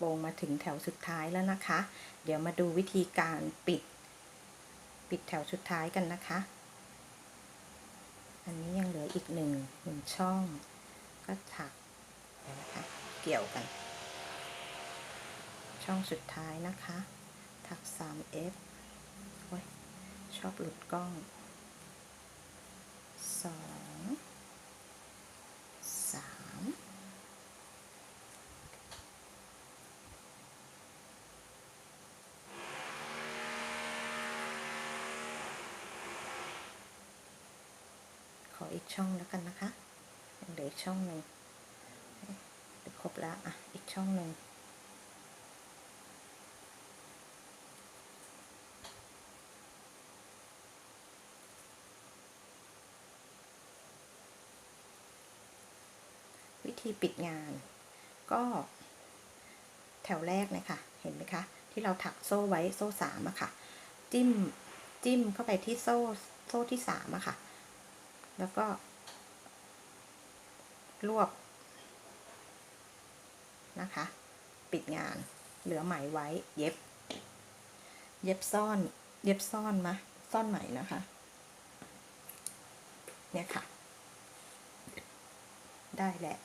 โปรงมาถึงแถวสุดท้ายแล้วนะคะ เดี๋ยวมาดูวิธีการปิด ปิดแถวสุดท้ายกันนะคะ อันนี้ยังเหลืออีกหนึ่งหนึ่งช่อง ก็ถักนะคะเกี่ยวกัน ช่องสุดท้ายนะคะ ถัก 3F โอ้ยชอบหลุดกล้องสองสามขออีก ช่องแล้วกันนะคะยังเหลืออีกช่องหนึ่งครบแล้วอะอีกช่องหนึ่งวิธีปิดงาน ก็แถวแรกเนี่ยค่ะเห็นไหมคะ ที่เราถักโซ่ไว้โซ่สามอะค่ะ จิ้มจิ้มเข้าไปที่โซ่โซ่ที่สามอะค่ะ แล้วก็ รวบ นะคะ ปิดงาน เหลือไหมไว้ เย็บ เย็บซ่อน เย็บซ่อนมา ซ่อนไหมนะคะ เนี่ยค่ะ ได้แหละ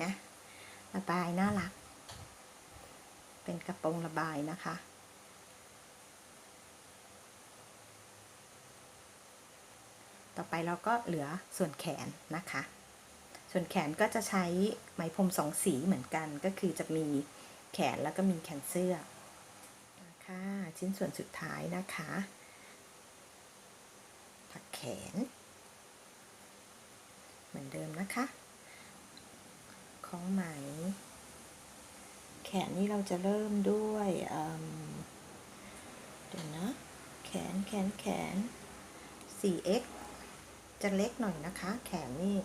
นะระบายน่ารัก เป็นกระโปรงระบายนะคะ ต่อไปเราก็เหลือส่วนแขนนะคะ ส่วนแขนก็จะใช้ไหมพรมสองสีเหมือนกัน ก็คือจะมีแขนแล้วก็มีแขนเสื้อนะคะชิ้นส่วนสุดท้ายนะคะถักแขน เหมือนเดิมนะคะของไหม แขนนี่เราจะเริ่มด้วยเดี๋ยวนะ แขนแขนแขน 4x จะเล็กหน่อยนะคะ แขนนี่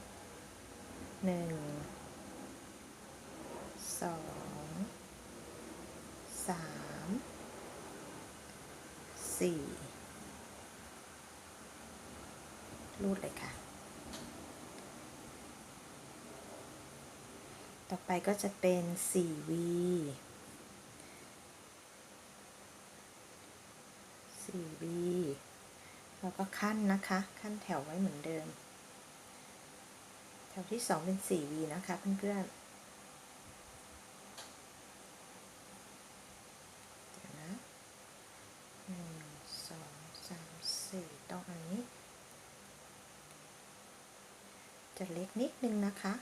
หนึ่งสองสามสี่รูดเลยค่ะ ต่อไปก็จะเป็น 4v 4v แล้วก็ขั้นนะคะ ขั้นแถวไว้เหมือนเดิม แถวที่ 2 เป็น 4v นะคะ เพื่อนๆนะหนึ่งสองสามสี่ต้องอันนี้จะเล็กนิดนึงนะคะ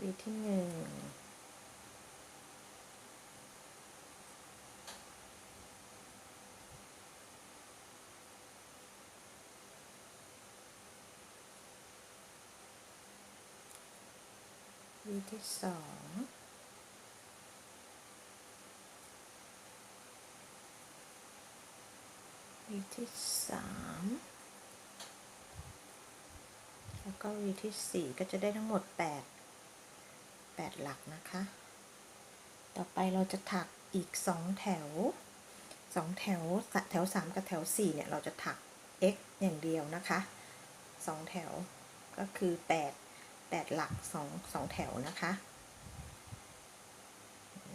วีที่หนึ่ง วีที่สองวีที่สามแล้วก็วีที่สี่ก็จะได้ทั้งหมดแปด8หลักนะคะ ต่อไปเราจะถักอีก2แถว2แถวแถว3กับแถว4เนี่ยเราจะถัก x อย่างเดียวนะคะ2แถวก็คือ8 8 หลัก2 2แถวนะคะ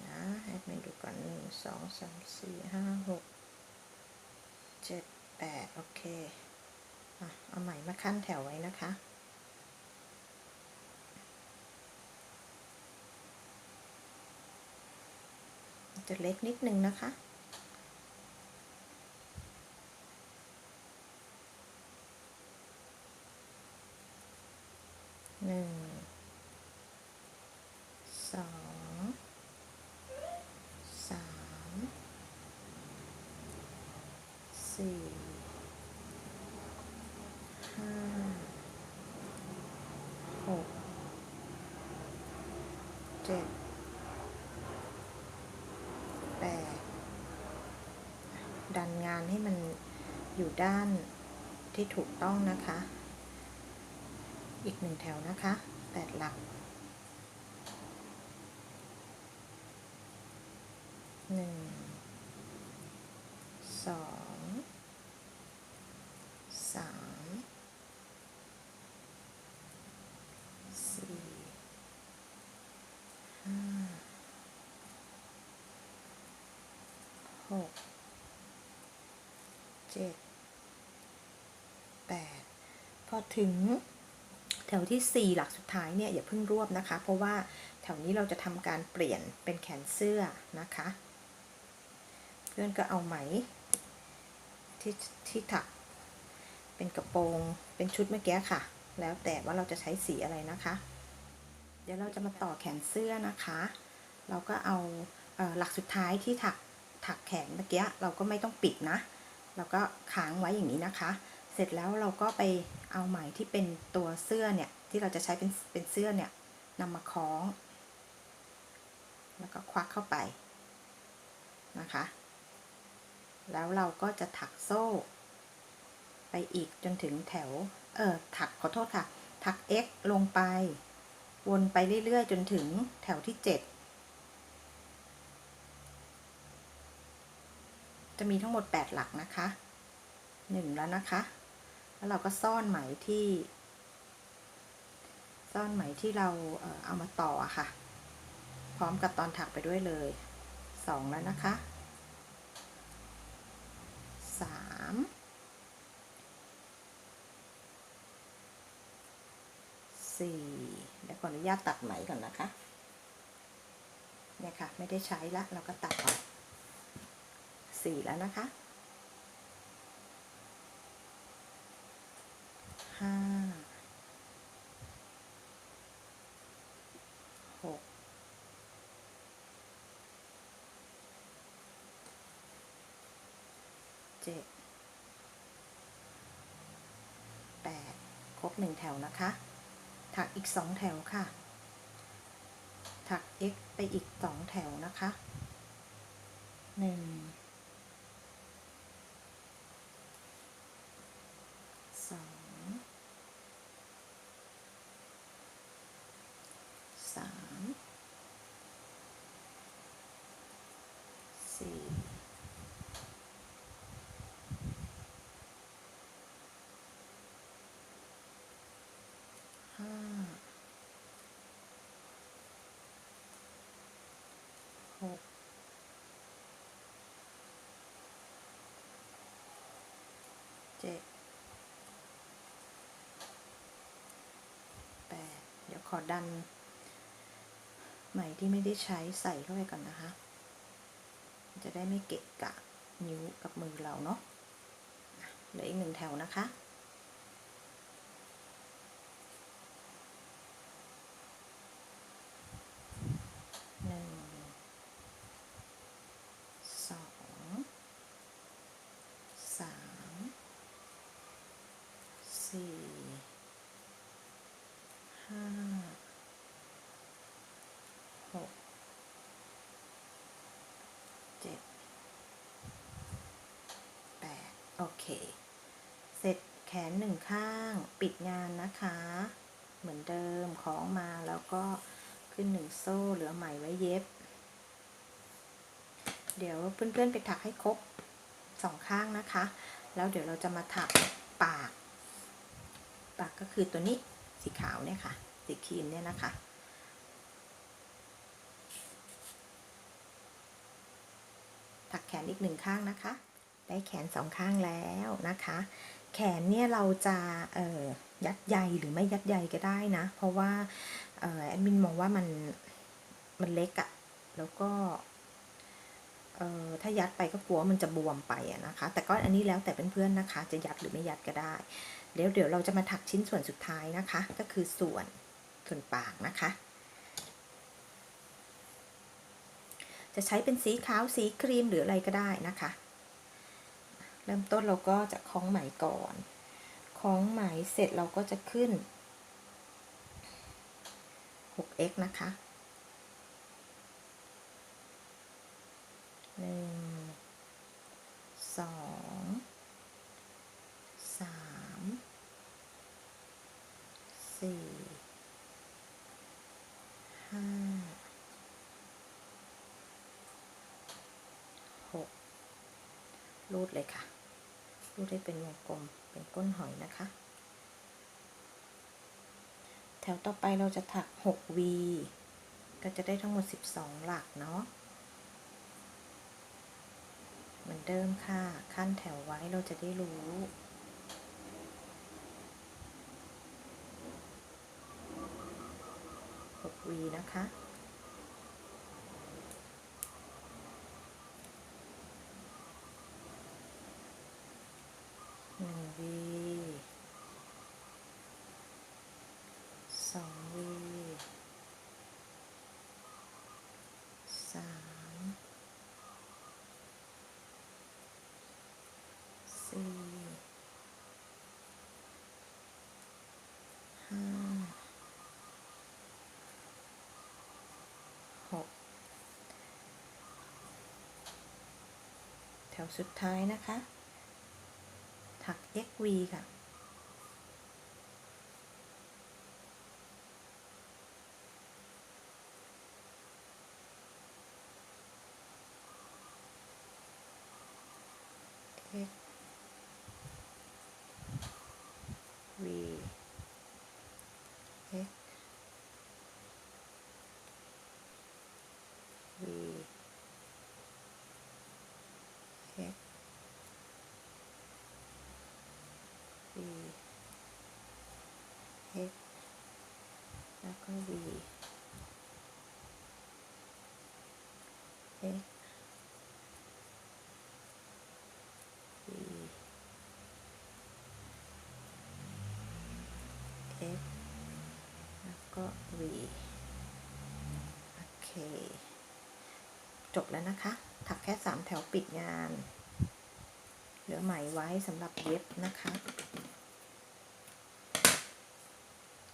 นะให้มาดูก่อนหนึ่งสองสามสี่ห้าหกเจ็ดแปดโอเคอะเอาใหม่มาขั้นแถวไว้นะคะจะเล็กนิดนึงนะคะ หนึ่ง สอง สาม สี่ ห้า หกเจ็ดแปดดันงานให้มันอยู่ด้านที่ถูกต้องนะคะ อีกหนึ่งแถวนะคะแปดหลักหนึ่งสองสามสี่ กเจ็ดแปดพอถึงแถวที่ 4 หลักสุดท้ายเนี่ยอย่าเพิ่งรวบนะคะ เพราะว่าแถวนี้เราจะทำการเปลี่ยนเป็นแขนเสื้อนะคะ เพื่อนก็เอาไหมที่ที่ถักเป็นกระโปรงเป็นชุดเมื่อกี้ค่ะ แล้วแต่ว่าเราจะใช้สีอะไรนะคะ เดี๋ยวเราจะมาต่อแขนเสื้อนะคะ เราก็เอาเอ่อหลักสุดท้ายที่ถัก ถักแขนเมื่อกี้เราก็ไม่ต้องปิดนะ เราก็ค้างไว้อย่างนี้นะคะ เสร็จแล้วเราก็ไปเอาไหมที่เป็นตัวเสื้อเนี่ยที่เราจะใช้เป็นเป็นเสื้อเนี่ยนำมาคล้อง แล้วก็ควักเข้าไปนะคะ แล้วเราก็จะถักโซ่ ไปอีกจนถึงแถว เออถักขอโทษค่ะ ถัก x ลงไป วนไปเรื่อยๆ จนถึงแถวที่ 7 จะมีทั้งหมด 8 หลักนะคะ 1 แล้วนะคะ แล้วเราก็ซ่อนไหมที่ ซ่อนไหมที่เราเอามาต่อะค่ะ พร้อมกับตอนถักไปด้วยเลย 2 แล้วนะคะ3สี่เดี๋ยวขออนุญาตตัดไหมก่อนนะคะ เนี่ยค่ะ ไม่ได้ใช้ละ เราก็ตัดออก 4 แล้วนะคะ 5 7 8 ครบ 1 แถวนะคะ ถักอีก 2 แถวค่ะ ถัก x ไปอีก 2 แถวนะคะ 1 สี่ห้าหกเจ็ดแปดเดี๋ยวขอดันไหมที่ไม่ได้ใช้ใส่เข้าไปก่อนนะคะ จะได้ไม่เกะกะนิ้วกับมือเราเนาะเหลืออีกหนึ่งแถวนะคะ หนึ่ง สอง สาม สี่ ห้า หก เจ็ด แปด โอเค เสร็จแขนหนึ่งข้างปิดงานนะคะ เหมือนเดิมคล้องมาแล้วก็ขึ้นหนึ่งโซ่เหลือไหมไว้เย็บ เดี๋ยวเพื่อนๆไปถักให้ครบสองข้างนะคะ แล้วเดี๋ยวเราจะมาถักปาก ปากก็คือตัวนี้สีขาวเนี่ยค่ะ สีครีมเนี่ยนะคะถักแขนอีกหนึ่งข้างนะคะ ได้แขนสองข้างแล้วนะคะ แขนเนี่ยเราจะยัดใยหรือไม่ยัดใยก็ได้นะ เพราะว่าแอดมินมองว่ามันมันเล็กอะแล้วก็ถ้ายัดไปก็กลัวมันจะบวมไปอะนะคะ แต่ก็อันนี้แล้วแต่เพื่อนๆนะคะ จะยัดหรือไม่ยัดก็ได้เดี๋ยวเดี๋ยวเราจะมาถักชิ้นส่วนสุดท้ายนะคะ ก็คือส่วนส่วนปากนะคะ จะใช้เป็นสีขาวสีครีมหรืออะไรก็ได้นะคะ เริ่มต้นเราก็จะคล้องไหมก่อนคล้องไหมเสร็จเราก็จะขึ้น 6x นะคะหนึ่งสองสามสี่ห้าหกรูดเลยค่ะ รูดให้เป็นวงกลมเป็นก้นหอยนะคะ แถวต่อไปเราจะถัก 6V ก็จะได้ทั้งหมด 12 หลักเนาะเหมือนเดิมค่ะขั้นแถวไว้เราจะได้รู้หกวีนะคะ หนึ่งวีสองวีสามสี่ห้าหก แถวสุดท้ายนะคะ ถัก xv ค่ะ x v x v x v x แล้วก็ v x v x แล้วก็ v โอเค จบแล้วนะคะ ถักแค่ 3 แถวปิดงาน เหลือไหมไว้สำหรับเย็บนะคะ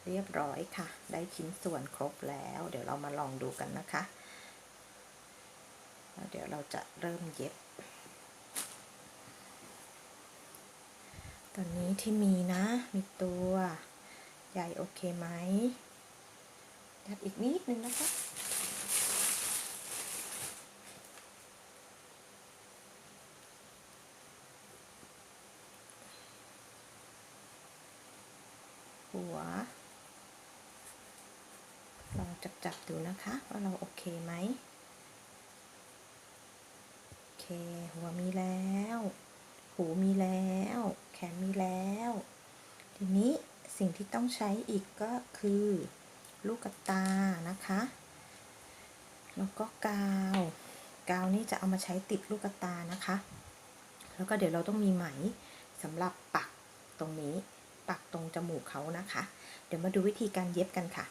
เรียบร้อยค่ะ ได้ชิ้นส่วนครบแล้ว เดี๋ยวเรามาลองดูกันนะคะ เดี๋ยวเราจะเริ่มเย็บ ตอนนี้ที่มีนะ มีตัวใหญ่โอเคไหมยัดอีกนิดนึงนะคะ หัว ลอง จับดูนะคะ ว่าเราโอเคไหมโอเค หัวมีแล้ว หูมีแล้ว แขนมีแล้ว ทีนี้สิ่งที่ต้องใช้อีกก็คือ ลูกกระตานะคะ แล้วก็กาว กาวนี่จะเอามาใช้ติดลูกกระตานะคะ แล้วก็เดี๋ยวเราต้องมีไหมสำหรับปักตรงนี้ ปักตรงจมูกเขานะคะ เดี๋ยวมาดูวิธีการเย็บกันค่ะ